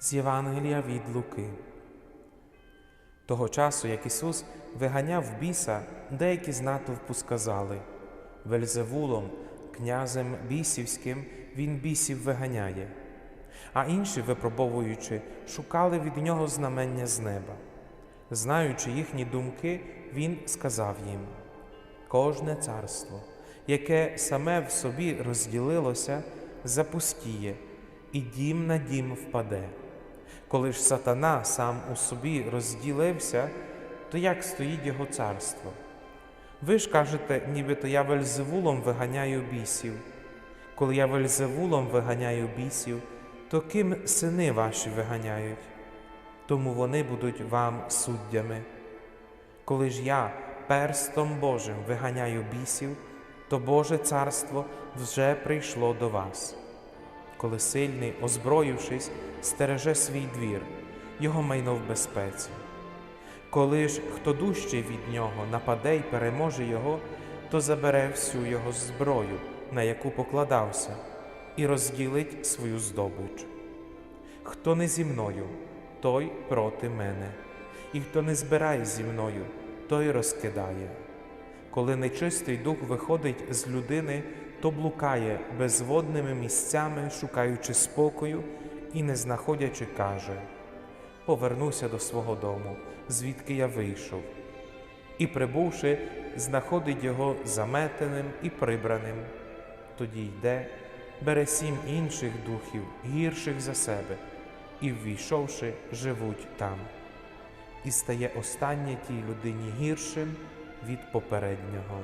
З Євангелія від Луки. Того часу, як Ісус виганяв біса, деякі з натовпу сказали Вельзевулом, князем бісівським, він бісів виганяє. А інші, випробовуючи, шукали від нього знамення з неба. Знаючи їхні думки, він сказав їм: Кожне царство, яке саме в собі розділилося, запустіє, і дім на дім впаде. Коли ж сатана сам у собі розділився, то як стоїть його царство? Ви ж кажете, нібито я вельзевулом виганяю бісів. Коли я вельзевулом виганяю бісів, то ким сини ваші виганяють? Тому вони будуть вам суддями. Коли ж я перстом Божим виганяю бісів, то Боже царство вже прийшло до вас. Коли сильний, озброївшись, стереже свій двір, його майно в безпеці. Коли ж хто дужчий від нього нападе й переможе його, то забере всю його зброю, на яку покладався, і розділить свою здобич. Хто не зі мною, той проти мене, і хто не збирає зі мною, той розкидає. Коли нечистий дух виходить з людини, то блукає безводними місцями, шукаючи спокою і не знаходячи, каже Повернуся до свого дому, звідки я вийшов. І, прибувши, знаходить його заметеним і прибраним. Тоді йде, бере сім інших духів, гірших за себе, і, ввійшовши, живуть там. І стає останнє тій людині гіршим від попереднього.